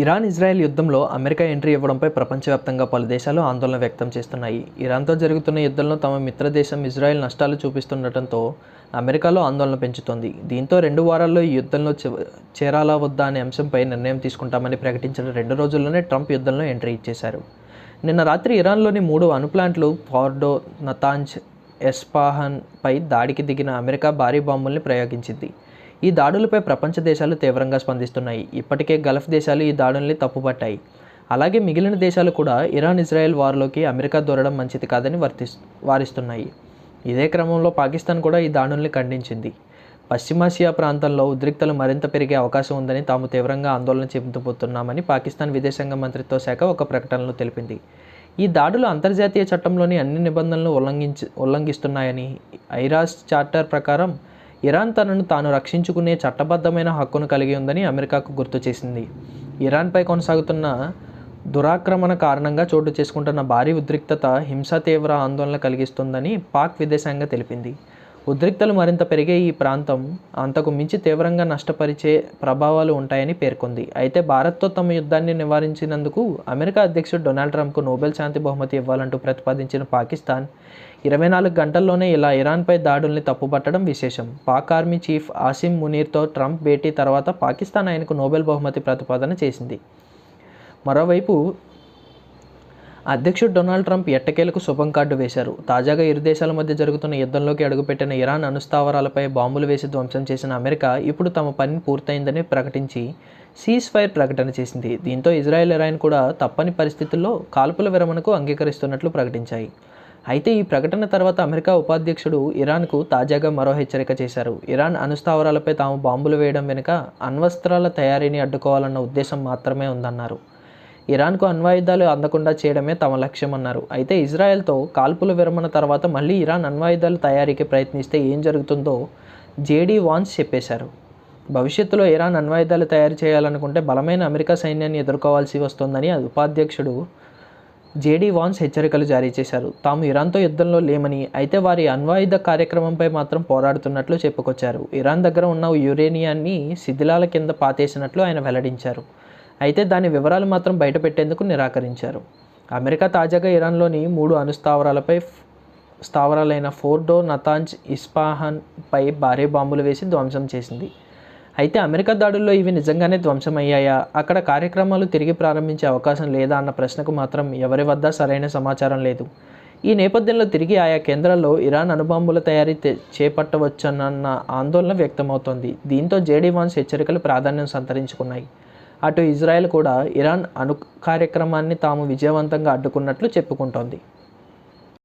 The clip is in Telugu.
ఇరాన్ ఇజ్రాయెల్ యుద్ధంలో అమెరికా ఎంట్రీ ఇవ్వడంపై ప్రపంచవ్యాప్తంగా పలు దేశాలు ఆందోళన వ్యక్తం చేస్తున్నాయి. ఇరాన్తో జరుగుతున్న యుద్ధంలో తమ మిత్ర దేశం ఇజ్రాయెల్ నష్టాలు చూపిస్తుండటంతో అమెరికాలో ఆందోళన పెంచుతోంది. దీంతో రెండు వారాల్లో ఈ యుద్ధంలో చేరాలా వద్దా అనే అంశంపై నిర్ణయం తీసుకుంటామని ప్రకటించిన రెండు రోజుల్లోనే ట్రంప్ యుద్ధంలో ఎంట్రీ ఇచ్చేశారు. నిన్న రాత్రి ఇరాన్లోని మూడు అణు ప్లాంట్లు ఫార్డో నతాంజ్ ఎస్పాహన్పై దాడికి దిగిన అమెరికా భారీ బాంబుల్ని ప్రయోగించింది. ఈ దాడులపై ప్రపంచ దేశాలు తీవ్రంగా స్పందిస్తున్నాయి. ఇప్పటికే గల్ఫ్ దేశాలు ఈ దాడుల్ని తప్పుపట్టాయి. అలాగే మిగిలిన దేశాలు కూడా ఇరాన్ ఇజ్రాయెల్ వార్లోకి అమెరికా దూరడం మంచిది కాదని వర్తి వారిస్తున్నాయి. ఇదే క్రమంలో పాకిస్తాన్ కూడా ఈ దాడుల్ని ఖండించింది. పశ్చిమాసియా ప్రాంతంలో ఉద్రిక్తలు మరింత పెరిగే అవకాశం ఉందని తాము తీవ్రంగా ఆందోళన చెందుతున్నామని పాకిస్తాన్ విదేశాంగ మంత్రిత్వ శాఖ ఒక ప్రకటనలో తెలిపింది. ఈ దాడులు అంతర్జాతీయ చట్టంలోని అన్ని నిబంధనలను ఉల్లంఘించి ఉల్లంఘిస్తున్నాయని ఐరాస్ చార్టర్ ప్రకారం ఇరాన్ తనను తాను రక్షించుకునే చట్టబద్ధమైన హక్కును కలిగి ఉందని అమెరికాకు గుర్తు చేసింది. ఇరాన్పై కొనసాగుతున్న దురాక్రమణ కారణంగా చోటు చేసుకుంటున్న భారీ ఉద్రిక్తత హింస తీవ్ర ఆందోళన కలిగిస్తుందని పాక్ విదేశాంగ తెలిపింది. ఉద్రిక్తలు మరింత పెరిగే ఈ ప్రాంతం అంతకు మించి తీవ్రంగా నష్టపరిచే ప్రభావాలు ఉంటాయని పేర్కొంది. అయితే భారత్తో తమ యుద్ధాన్ని నివారించినందుకు అమెరికా అధ్యక్షుడు డొనాల్డ్ ట్రంప్కు నోబెల్ శాంతి బహుమతి ఇవ్వాలంటూ ప్రతిపాదించిన పాకిస్తాన్ ఇరవై నాలుగు గంటల్లోనే ఇలా ఇరాన్పై దాడుల్ని తప్పుపట్టడం విశేషం. పాక్ ఆర్మీ చీఫ్ ఆసిమ్ మునీర్తో ట్రంప్ భేటీ తర్వాత పాకిస్తాన్ ఆయనకు నోబెల్ బహుమతి ప్రతిపాదన చేసింది. మరోవైపు అధ్యక్షుడు డొనాల్డ్ ట్రంప్ ఎట్టకేలకు శుభం కార్డు వేశారు. తాజాగా ఇరు దేశాల మధ్య జరుగుతున్న యుద్ధంలోకి అడుగుపెట్టిన ఇరాన్ అణుస్థావరాలపై బాంబులు వేసి ధ్వంసం చేసిన అమెరికా ఇప్పుడు తమ పని పూర్తయిందని ప్రకటించి సీజ్ ఫైర్ ప్రకటన చేసింది. దీంతో ఇజ్రాయెల్ ఇరాన్ కూడా తప్పని పరిస్థితుల్లో కాల్పుల విరమణకు అంగీకరిస్తున్నట్లు ప్రకటించాయి. అయితే ఈ ప్రకటన తర్వాత అమెరికా ఉపాధ్యక్షుడు ఇరాన్కు తాజాగా మరో హెచ్చరిక చేశారు. ఇరాన్ అణుస్థావరాలపై తాము బాంబులు వేయడం వెనుక అణ్వస్త్రాల తయారీని అడ్డుకోవాలన్న ఉద్దేశం మాత్రమే ఉందన్నారు. ఇరాన్కు అణ్వాయుధాలు అందకుండా చేయడమే తమ లక్ష్యమన్నారు. అయితే ఇజ్రాయెల్తో కాల్పుల విరమణ తర్వాత మళ్ళీ ఇరాన్ అణ్వాయుధాల తయారీకి ప్రయత్నిస్తే ఏం జరుగుతుందో జేడీ వాన్స్ చెప్పేశారు. భవిష్యత్తులో ఇరాన్ అణ్వాయుధాలు తయారు చేయాలనుకుంటే బలమైన అమెరికా సైన్యాన్ని ఎదుర్కోవాల్సి వస్తుందని ఉపాధ్యక్షుడు జేడీ వాన్స్ హెచ్చరికలు జారీ చేశారు. తాము ఇరాన్తో యుద్ధంలో లేమని అయితే వారి అణ్వాయుధ కార్యక్రమంపై మాత్రం పోరాడుతున్నట్లు చెప్పుకొచ్చారు. ఇరాన్ దగ్గర ఉన్న యురేనియాన్ని శిథిలాల కింద పాతేసినట్లు ఆయన వెల్లడించారు. అయితే దాని వివరాలు మాత్రం బయటపెట్టేందుకు నిరాకరించారు. అమెరికా తాజాగా ఇరాన్లోని మూడు అణుస్థావరాలపై స్థావరాలైన ఫోర్డో నతాంజ్ ఇస్పాహాన్పై భారీ బాంబులు వేసి ధ్వంసం చేసింది. అయితే అమెరికా దాడుల్లో ఇవి నిజంగానే ధ్వంసమయ్యాయా? అక్కడ కార్యక్రమాలు తిరిగి ప్రారంభించే అవకాశం లేదా అన్న ప్రశ్నకు మాత్రం ఎవరి వద్ద సరైన సమాచారం లేదు. ఈ నేపథ్యంలో తిరిగి ఆయా కేంద్రాల్లో ఇరాన్ అణుబాంబుల తయారీ చేపట్టవచ్చునన్న ఆందోళన వ్యక్తమవుతోంది. దీంతో జేడీ వాన్స్ హెచ్చరికలు ప్రాధాన్యం సంతరించుకున్నాయి. అటు ఇజ్రాయెల్ కూడా ఇరాన్ అణు కార్యక్రమాన్ని తాము విజయవంతంగా అడ్డుకున్నట్లు చెప్పుకుంటోంది.